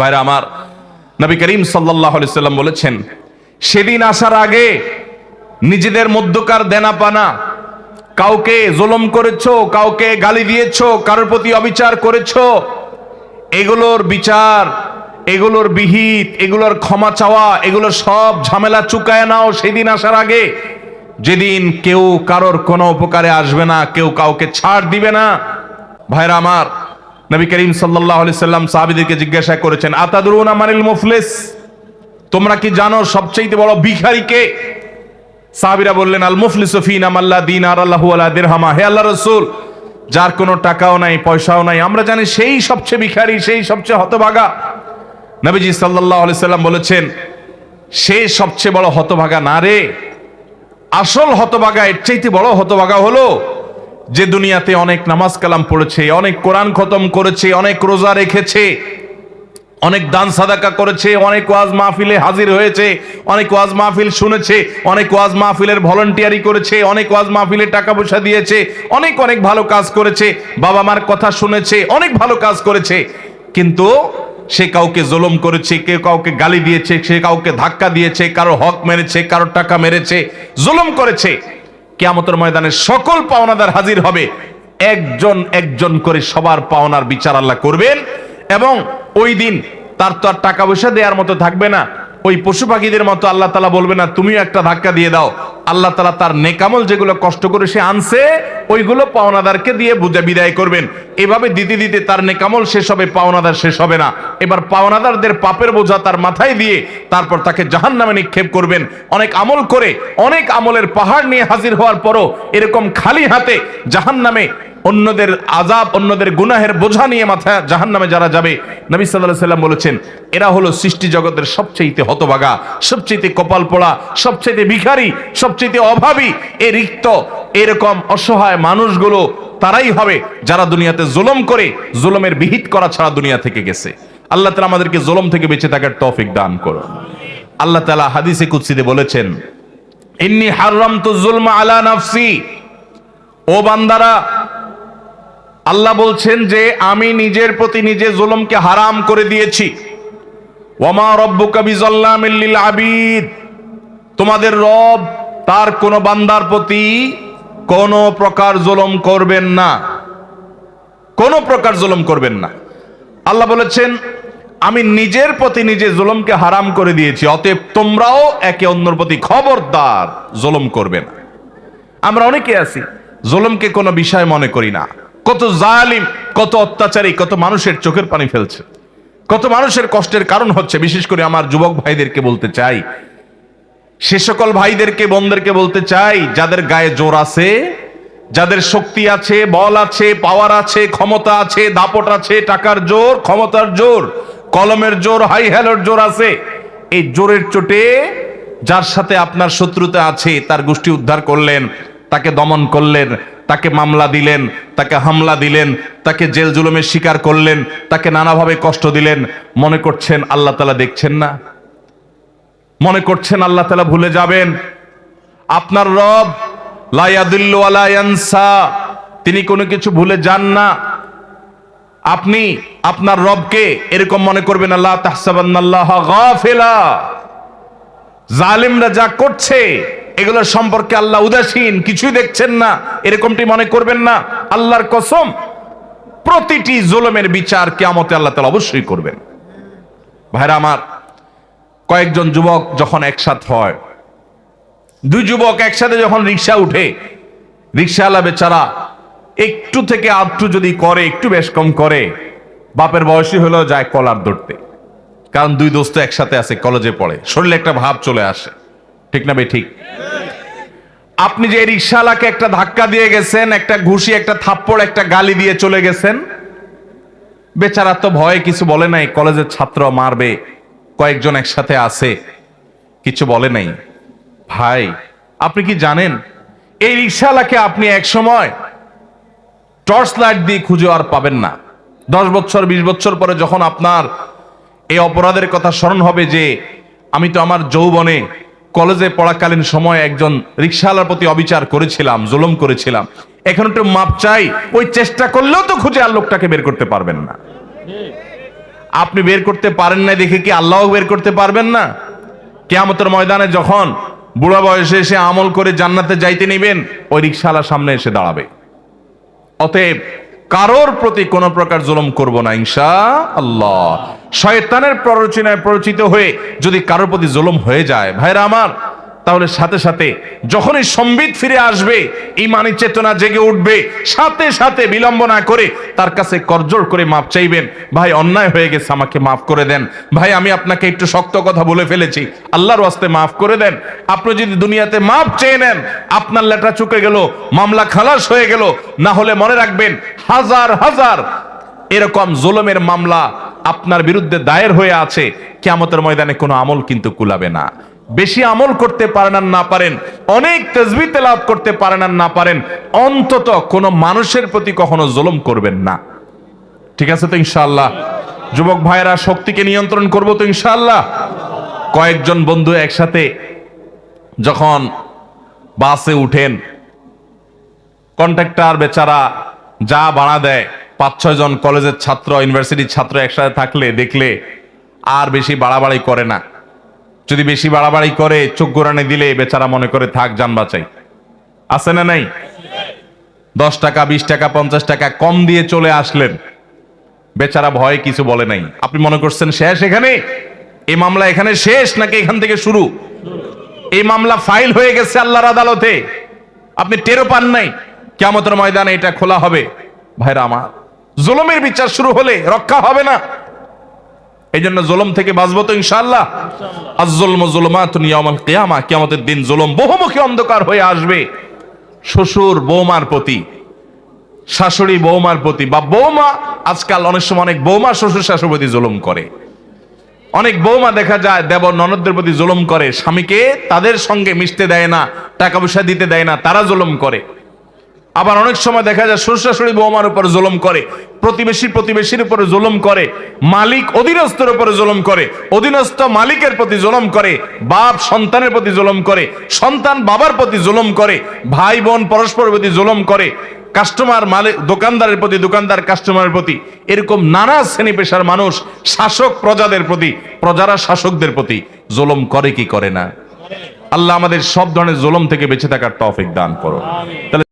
ভাইরা আমার, নবী করিম সাল্লাহ সাল্লাম বলেছেন, সেদিন আসার আগে নিজেদের মধ্যকার দেনা পানা কাউকে জুলুম করেছ, কাউকে গালি দিয়েছ, কারোর প্রতি অবিচার করেছ, এগুলোর বিচার, এগুলোর বিহিত, এগুলোর ক্ষমা চাওয়া এগুলো সব ঝামেলা চুকায় নাও সেদিন আসার আগে। যেদিন কেউ কারোর কোনো উপকারে আসবে না, কেউ কাউকে ছাড় দিবে না। ভাইরা আমার নবী করিম সাল্লাহ সাল্লাম সাহাবিদেরকে জিজ্ঞাসা করেছেন, আতাদুরুন মানিল মুফলিস? তোমরা কি জানো সবচেয়ে বড় ভিখারি কে? সাহাবিরা বললেন, আল মুফলিস ফিনাম আল্লাহ দিন আর আল্লাহু আলা দিরহামা। হে আল্লাহ রসুল, যার কোনো টাকাও নাই, পয়সাও নাই, আমরা জানি সেই সবচেয়ে ভিখারি, সেই সবচেয়ে হতভাগা। নবীজি সাল্লাহ সাল্লাম বলেছেন, সে সবচেয়ে বড় হতভাগা না রে? আসল হতভাগা, এর চাইতে বড় হতভাগা হলো যে দুনিয়াতে অনেক নামাজ কালাম পড়েছে, অনেক কোরআন খতম করেছে, অনেক রোজা রেখেছে, অনেক দান সাদাকা করেছে, অনেক ওয়াজ মাহফিলে হাজির হয়েছে, অনেক ওয়াজ মাহফিল শুনেছে, অনেক ওয়াজ মাহফিলের ভলেন্টিয়ারি করেছে, অনেক ওয়াজ মাহফিলে টাকা পয়সা দিয়েছে, অনেক অনেক ভালো কাজ করেছে, বাবা মার কথা শুনেছে, অনেক ভালো কাজ করেছে, কিন্তু সে কাউকে জুলুম করেছে, কেউ কাউকে গালি দিয়েছে, সে কাউকে ধাক্কা দিয়েছে কারও হক মেরেছে কারও টাকা মেরেছে, জুলুম করেছে। কেয়ামতের ময়দানে সকল পাওনাদার হাজির হবে। একজন একজন করে সবার পাওনার বিচার আল্লাহ করবেন এবং ওই দিন তার তো আর টাকা পয়সা দেওয়ার মতো থাকবে না। ওই পশু পাখিদের মতো আল্লাহ তালা বলবে, না, তুমিও একটা ধাক্কা দিয়ে দাও। আল্লাহ তালা তার নেকামল যেগুলো কষ্ট করে সে আনছে, ওইগুলো পাওনাদারকে দিয়ে বুঝে বিদায় করবেন। এভাবে দিতে দিতে তার নেকামল শেষ হবে, পাওনাদার শেষ হবে না। এবার পাওনাদারদের পাপের বোঝা তার মাথায় দিয়ে তারপর তাকে জাহান নামে নিক্ষেপ করবেন। অনেক আমল করে, অনেক আমলের পাহাড় নিয়ে হাজির হওয়ার পরও এরকম খালি হাতে জাহান নামে অন্যদের আজাব অন্যদের গুনাহের বোঝা নিয়ে মাথা জাহান নামে যারা যাবে, নবী সাল্লাহ সাল্লাম বলেছেন, এরা হলো সৃষ্টি জগতের সবচেয়ে হতবাগা সবচেয়ে কপাল পোড়া সবচেয়ে ভিখারি সবচেয়ে অভাবী এ রিক্ত, এরকম অসহায় মানুষগুলো তারাই হবে যারা দুনিয়াতে জুলম করে, জুলমের বিহিত করা ছাড়া দুনিয়া থেকে গেছে। আল্লাহ তালা আমাদেরকে জুলম থেকে বেঁচে থাকার তৌফিক দান করো আল্লাহ তালা হাদিসে কুৎসিতে বলেছেন, ইন্নি হারাম তো আলা নাফসি। ও বান্দারা, আল্লাহ বলছেন যে, আমি নিজের প্রতি নিজে জুলুমকে হারাম করে দিয়েছি। ওমা রব্বুকা বিজাল্লামিল লিল আবিদ। তোমাদের রব তার কোন বান্দার প্রতি কোন প্রকার জুলুম করবেন না। কোন প্রকার জুলুম করবেন না। আল্লাহ বলেছেন, আমি নিজের প্রতি নিজে জুলুমকে হারাম করে দিয়েছি, অতএব তোমরাও একে অন্যের প্রতি খবরদার জুলুম করবে না। আমরা অনেকে আছি, জুলুমকে কোনো বিষয় মনে করি না। কত জালিম, কত অত্যাচারী, কত মানুষের চোখের পানি ফেলছে। কত মানুষের কষ্টের কারণ হচ্ছে, বিশেষ করে আমার যুবক ভাইদেরকে বলতে চাই সে সকল ভাইদেরকে, বোনদেরকে বলতে চাই, যাদের গায়ে জোর আছে, যাদের শক্তি আছে, বল আছে পাওয়ার আছে, ক্ষমতা আছে, দাপট আছে, টাকার জোর, ক্ষমতার জোর, কলমের জোর হাই হ্যালোর জোর আছে, এই জোরের চোটে যার সাথে আপনার শত্রুতা আছে, তার গোষ্ঠী উদ্ধার করলেন, তাকে দমন করলেন, তাকে মামলা দিলেন, তাকে হামলা দিলেন, তাকে জেল জুলুমের শিকার করলেন, তাকে নানাভাবে কষ্ট দিলেন, মনে করছেন আল্লাহ তালা দেখছেন না? মনে করছেন আল্লাহ তালা ভুলে যাবেন? আপনার রব লায়াদুল্লু আলায়ানসা তিনি কোনো কিছু ভুলে যান না। আপনি আপনার রবকে এরকম মনে করবেন, আল্লাহ তাহসাবান্নাল্লাহ জালিমরা যা করছে, এগুলোর সম্পর্কে আল্লাহ উদাসীন, কিছুই দেখছেন না, এরকমটি মনে করবেন না। আল্লাহর কসম, প্রতিটি জুলুমের বিচার কেয়ামতে আল্লাহ তালা অবশ্যই করবেন। ভাইরা আমার কয়েকজন যুবক যখন একসাথ হয়, দুই যুবক একসাথে যখন রিক্সা উঠে, রিক্সাওয়ালা বেচারা একটু থেকে আধটু যদি করে, একটু বেশ কম করে, বাপের বয়সী হলেও যায় কলার ধরতে। কারণ দুই দোস্ত একসাথে আছে, কলেজে পড়ে। শরীরে একটা ভাব চলে আসে। ঠিক না ভাই? ঠিক। আপনি যে রিক্সাওয়ালাকে একটা ধাক্কা দিয়ে গেছেন, একটা ঘুষি, একটা থাপ্পড়, একটা গালি দিয়ে চলে গেছেন, বেচারা তো ভয়ে কিছু বলে নাই, কলেজের ছাত্র মারবে। কয়েকজন একসাথে আছে, কিছু বলে নাই। ভাই, আপনি কি জানেন, এই রিক্সাওয়ালাকে আপনি এক সময় টর্চ লাইট দিয়ে খুঁজে আর পাবেন না। দশ বছর, বিশ বছর পরে যখন আপনার এই অপরাধের কথা স্মরণ হবে যে আমি তো আমার যৌবনে কলেজে পড়াকালীন সময় একজন রিক্সাওয়ালার প্রতি অবিচার করেছিলাম, জুলুম করেছিলাম, এখন একটু মাপ চাই, ওই চেষ্টা করলেও তো খুঁজে আর লোকটাকে বের করতে পারবেন না। আপনি বের করতে পারেন না দেখে কি আল্লাহ বের করতে পারবেন না? কেয়ামতের ময়দানে যখন বুড়া বয়সে এসে আমল করে জান্নাতে যাইতে নেবেন, ওই রিক্সাওয়ালার সামনে এসে দাঁড়াবে। অতএব কারোর প্রতি কোন প্রকার জুলুম করব না ইনশা আল্লাহ শয়তানের প্ররোচনায় প্ররোচিত হয়ে যদি কারোর প্রতি জুলুম হয়ে যায়, ভাইরা আমার তাহলে সাথে সাথে যখনই সম্বিত ফিরে আসবে, ইমানি চেতনা জেগে উঠবে, সাথে সাথে বিলম্ব না করে তার কাছে করজোর করে মাপ চাইবেন, ভাই, অন্যায় হয়ে গেছে, আমাকে মাফ করে দেন। ভাই, আমি আপনাকে একটু শক্ত কথা বলে ফেলেছি। আল্লাহর ওয়াস্তে মাফ করে দেন। আপনি যদি দুনিয়াতে মাপ চেয়ে নেন, আপনার লেটা চুকে গেল, মামলা খালাস হয়ে গেল, না হলে মনে রাখবেন হাজার হাজার এরকম জুলুমের মামলা আপনার বিরুদ্ধে দায়ের হয়ে আছে। কিয়ামতের ময়দানে কোনো আমল কিন্তু কুলাবে না। বেশি আমল করতে পারেন আর না পারেন, অনেক তেজবি লাভ করতে পারেন আর না পারেন, অন্তত কোনো মানুষের প্রতি কখনো জুলুম করবেন না। ঠিক আছে তো ইনশাআল্লাহ? যুবক ভাইয়েরা, শক্তিকে নিয়ন্ত্রণ করব তো ইনশাআল্লাহ? কয়েকজন বন্ধু একসাথে যখন বাসে উঠেন, কন্ট্রাক্টর বেচারা যা ভাড়া দেয় পাঁচ ছয় জন কলেজের ছাত্র, ইউনিভার্সিটির ছাত্র একসাথে থাকলে, দেখলে আর বেশি বাড়াবাড়ি করে না। যদি বেশি বাড়াবাড়ি করে, চোখ গোড়ানে দিলে বেচারা মনে করে, থাক, যান বাঁচাই। আছে না নাই? দশ টাকা, বিশ টাকা, পঞ্চাশ টাকা কম দিয়ে চলে আসলেন। বেচারা ভয়ে কিছু বলে নাই। আপনি মনে করছেন শেষ এখানে? এই মামলা এখানে শেষ নাকি এখান থেকে শুরু? এই মামলা ফাইল হয়ে গেছে আল্লাহর আদালতে। আপনি টেরো পান নাই। কেমতের ময়দানে এটা খোলা হবে। ভাইরা আমার, জুলুমের বিচার শুরু হলে রক্ষা হবে না। এই জন্য জুলুম থেকে বাঁচবো তো ইনশাআল্লাহ। আজ-জুলমু যুলুমাতুন ইয়াউমাল কিয়ামা কিয়ামতের দিন জুলুম বহুমুখী অন্ধকার হয়ে আসবে। শ্বশুর বৌমার প্রতি, শাশুড়ি বৌমার প্রতি বা বৌমা, আজকাল অনেক সময় অনেক বৌমা শ্বশুর শাশুর প্রতি জুলুম করে। অনেক বৌমা দেখা যায় দেব ননদদের প্রতি জুলুম করে, স্বামীকে তাদের সঙ্গে মিশতে দেয় না, টাকা পয়সা দিতে দেয় না, তারা জুলুম করে। আবার অনেক সময় দেখা যায় শ্বশুরশাশুড়ি বৌমার উপর জুলুম করে, প্রতিবেশী প্রতিবেশীর উপরে জুলুম করে, মালিক অধীনস্থের উপরে জুলুম করে, অধীনস্থ মালিকের প্রতি জুলুম করে, বাপ সন্তানের প্রতি জুলুম করে, সন্তান বাবার প্রতি জুলুম করে, ভাই বোন পরস্পরের প্রতি জুলুম করে কাস্টমার মালিক, দোকানদারের প্রতি, দোকানদার কাস্টমারের প্রতি, এরকম নানা শ্রেণি পেশার মানুষ শাসক প্রজাদের প্রতি, প্রজারা শাসকদের প্রতি জুলুম করে কি করে না? আল্লাহ আমাদের সব ধরনের জুলুম থেকে বেঁচে থাকার তৌফিক দান করো তাহলে